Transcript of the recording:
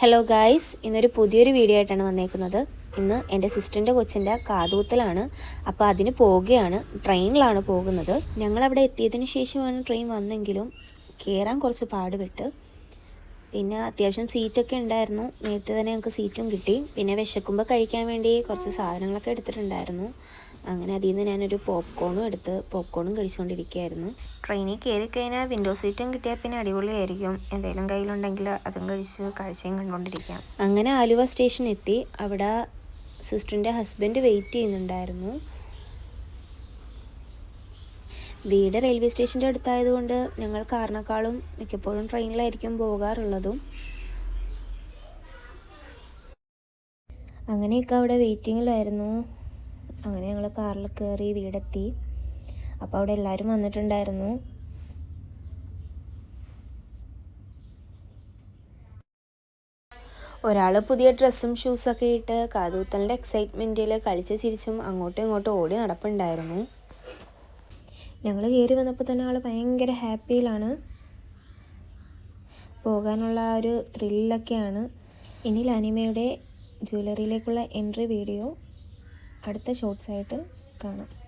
Hello guys ഇന്നൊരു പുതിയൊരു video ആയിട്ടാണ് വന്നേക്കുന്നത്. ഇന്ന് എന്റെ സിസ്റ്ററിന്റെ കൊച്ചിന്റെ കാതൂത്തലാണ്. അപ്പോൾ അതിന് പോവുകയാണ്. ട്രെയിനിലാണ് പോകുന്നത്. ഞങ്ങളവിടെ എത്തിയതിന് ശേഷമാണ് ട്രെയിൻ വന്നെങ്കിലും കയറാൻ കുറച്ച് പാടുപെട്ട്. പിന്നെ അത്യാവശ്യം സീറ്റൊക്കെ ഉണ്ടായിരുന്നു. നേരത്തെ തന്നെ ഞങ്ങൾക്ക് സീറ്റും കിട്ടി. പിന്നെ വിശക്കുമ്പോൾ കഴിക്കാൻ വേണ്ടി കുറച്ച് സാധനങ്ങളൊക്കെ എടുത്തിട്ടുണ്ടായിരുന്നു. അങ്ങനെ അതിൽ നിന്ന് ഞാനൊരു പോപ്കോണും എടുത്ത് പോപ്കോണും കഴിച്ചുകൊണ്ടിരിക്കുകയായിരുന്നു. ട്രെയിനിൽ കയറി കഴിഞ്ഞാൽ വിൻഡോ സീറ്റും കിട്ടിയാൽ പിന്നെ അടിപൊളിയായിരിക്കും. എന്തെങ്കിലും കയ്യിലുണ്ടെങ്കിൽ അതും കഴിച്ച് കാഴ്ചയും കണ്ടുകൊണ്ടിരിക്കാം. അങ്ങനെ ആലുവ സ്റ്റേഷൻ എത്തി അവിടെ സിസ്റ്ററിന്റെ ഹസ്ബൻഡ് വെയിറ്റ് ചെയ്യുന്നുണ്ടായിരുന്നു. വീട് റെയിൽവേ സ്റ്റേഷന്റെ അടുത്തായതുകൊണ്ട് ഞങ്ങൾ കാറിനേക്കാളും മിക്കപ്പോഴും ട്രെയിനിലായിരിക്കും പോകാറുള്ളതും. അങ്ങനെയൊക്കെ അവിടെ വെയിറ്റിങ്ങിലായിരുന്നു. അങ്ങനെ ഞങ്ങൾ കാറിൽ കയറി വീടെത്തി അപ്പോൾ അവിടെ എല്ലാവരും വന്നിട്ടുണ്ടായിരുന്നു. ഒരാൾ പുതിയ ഡ്രസ്സും ഷൂസൊക്കെ ഇട്ട് കാതൂത്തലിന്റെ എക്സൈറ്റ്മെന്റിൽ കളിച്ച് ചിരിച്ചും അങ്ങോട്ടും ഇങ്ങോട്ടും ഓടി നടപ്പുണ്ടായിരുന്നു. ഞങ്ങൾ കയറി വന്നപ്പോൾ തന്നെ ആൾ ഭയങ്കര ഹാപ്പിയിലാണ്. പോകാനുള്ള ആ ഒരു ത്രില്ലൊക്കെയാണ്. ഇനി ലാനിമയുടെ ജ്വല്ലറിയിലേക്കുള്ള എൻട്രി വീഡിയോ അടുത്ത ഷോർട്സായിട്ട് കാണാം.